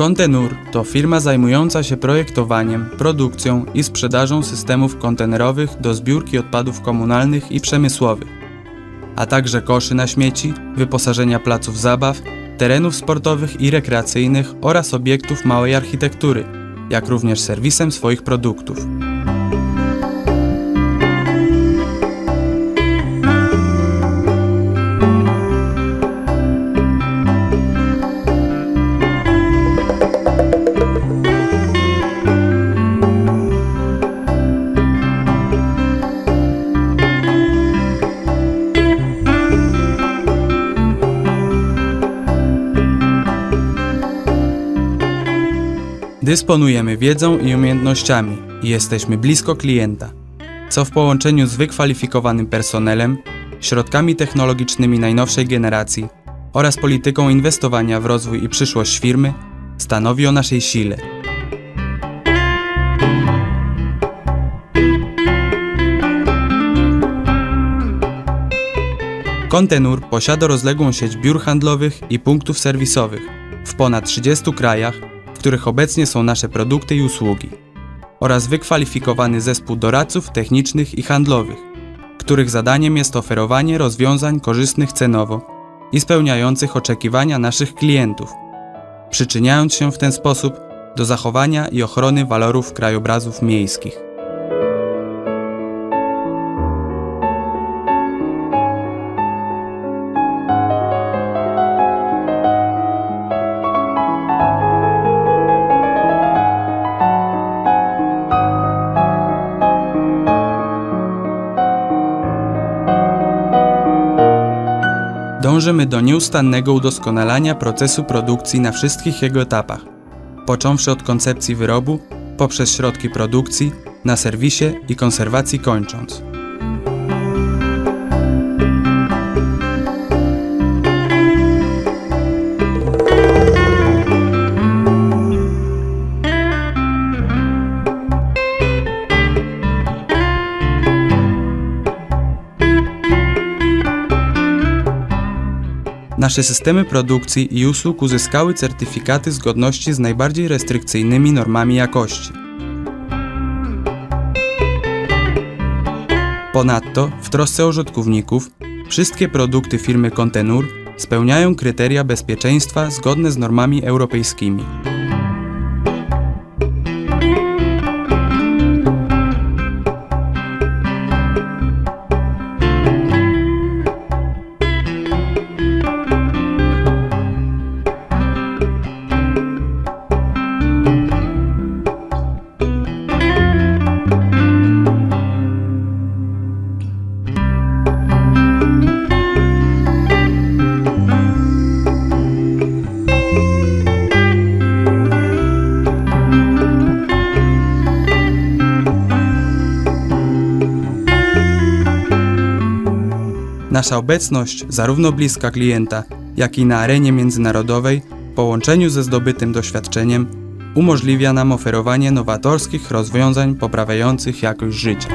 Contenur to firma zajmująca się projektowaniem, produkcją i sprzedażą systemów kontenerowych do zbiórki odpadów komunalnych i przemysłowych, a także koszy na śmieci, wyposażenia placów zabaw, terenów sportowych i rekreacyjnych oraz obiektów małej architektury, jak również serwisem swoich produktów. Dysponujemy wiedzą i umiejętnościami i jesteśmy blisko klienta, co w połączeniu z wykwalifikowanym personelem, środkami technologicznymi najnowszej generacji oraz polityką inwestowania w rozwój i przyszłość firmy stanowi o naszej sile. Kontenur posiada rozległą sieć biur handlowych i punktów serwisowych w ponad 30 krajach których obecnie są nasze produkty i usługi, oraz wykwalifikowany zespół doradców technicznych i handlowych, których zadaniem jest oferowanie rozwiązań korzystnych cenowo i spełniających oczekiwania naszych klientów, przyczyniając się w ten sposób do zachowania i ochrony walorów krajobrazów miejskich. Dążymy do nieustannego udoskonalania procesu produkcji na wszystkich jego etapach, począwszy od koncepcji wyrobu, poprzez środki produkcji, na serwisie i konserwacji kończąc. Nasze systemy produkcji i usług uzyskały certyfikaty zgodności z najbardziej restrykcyjnymi normami jakości. Ponadto, w trosce o wszystkie produkty firmy Contenur spełniają kryteria bezpieczeństwa zgodne z normami europejskimi. Nasza obecność, zarówno bliska klienta, jak i na arenie międzynarodowej, w połączeniu ze zdobytym doświadczeniem, umożliwia nam oferowanie nowatorskich rozwiązań poprawiających jakość życia.